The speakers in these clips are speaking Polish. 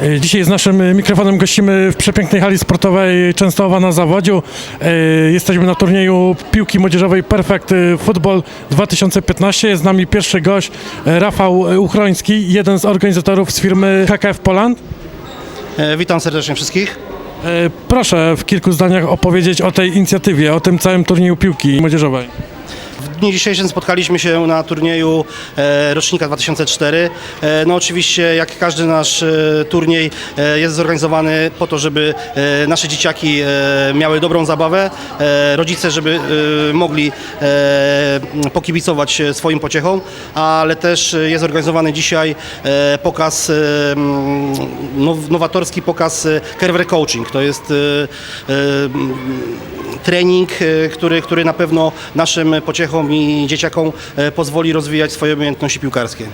E, Dzisiaj z naszym e, mikrofonem gościmy w przepięknej hali sportowej Częstochowa na Zawodziu. E, Jesteśmy na turnieju piłki młodzieżowej Perfect Football 2015. Jest z nami pierwszy gość e, Rafał e, Uchroński, jeden z organizatorów z firmy KKF Poland. E, Witam serdecznie wszystkich. E, Proszę w kilku zdaniach opowiedzieć o tej inicjatywie, o tym całym turnieju piłki młodzieżowej. Dniu dzisiejszym spotkaliśmy się na turnieju e, rocznika 2004. E, no oczywiście jak każdy nasz e, turniej jest zorganizowany po to, żeby nasze dzieciaki miały dobrą zabawę, rodzice, żeby mogli pokibicować swoim pociechom, ale też jest zorganizowany dzisiaj pokaz, now, nowatorski pokaz Kerwer Coaching. To jest trening, e, który, który na pewno naszym pociechom i dzieciakom e, pozwoli rozwijać swoje umiejętności piłkarskie.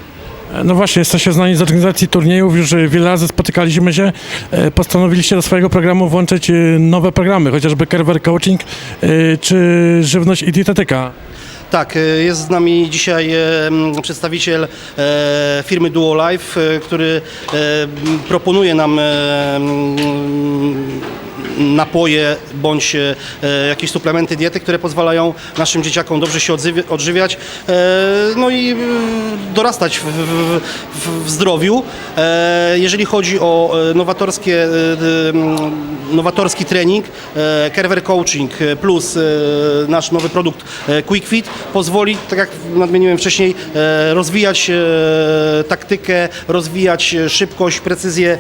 No właśnie, jesteście znani z organizacji turniejów, już wiele razy spotykaliśmy się. E, Postanowiliście do swojego programu włączyć nowe programy, chociażby Kerwer Coaching czy Żywność i Dietetyka. Tak, jest z nami dzisiaj przedstawiciel firmy Duo Life, który proponuje nam napoje bądź e, jakieś suplementy diety, które pozwalają naszym dzieciakom dobrze się odżywiać, e, no i e, dorastać w, w, w, zdrowiu. Jeżeli chodzi o nowatorskie, nowatorski trening, Kerwer Coaching plus nasz nowy produkt e, Quick Fit pozwoli, tak jak nadmieniłem wcześniej, rozwijać taktykę, rozwijać szybkość, precyzję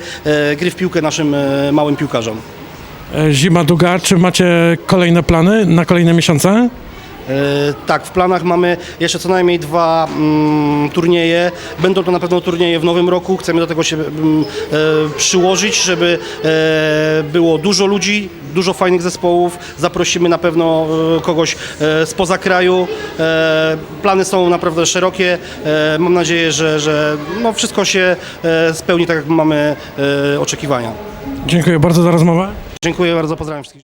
gry w piłkę naszym małym piłkarzom. E, Zima długa, czy macie kolejne plany na kolejne miesiące? E, Tak, w planach mamy jeszcze co najmniej dwa mm, turnieje. Będą to na pewno turnieje w nowym roku. Chcemy do tego się mm, e, przyłożyć, żeby e, było dużo ludzi, dużo fajnych zespołów. Zaprosimy na pewno e, kogoś e, spoza kraju. E, plany są naprawdę szerokie. E, mam nadzieję, że, że no wszystko się e, spełni tak, jak mamy e, oczekiwania. Dziękuję bardzo za rozmowę. Dziękuję bardzo, pozdrawiam wszystkich.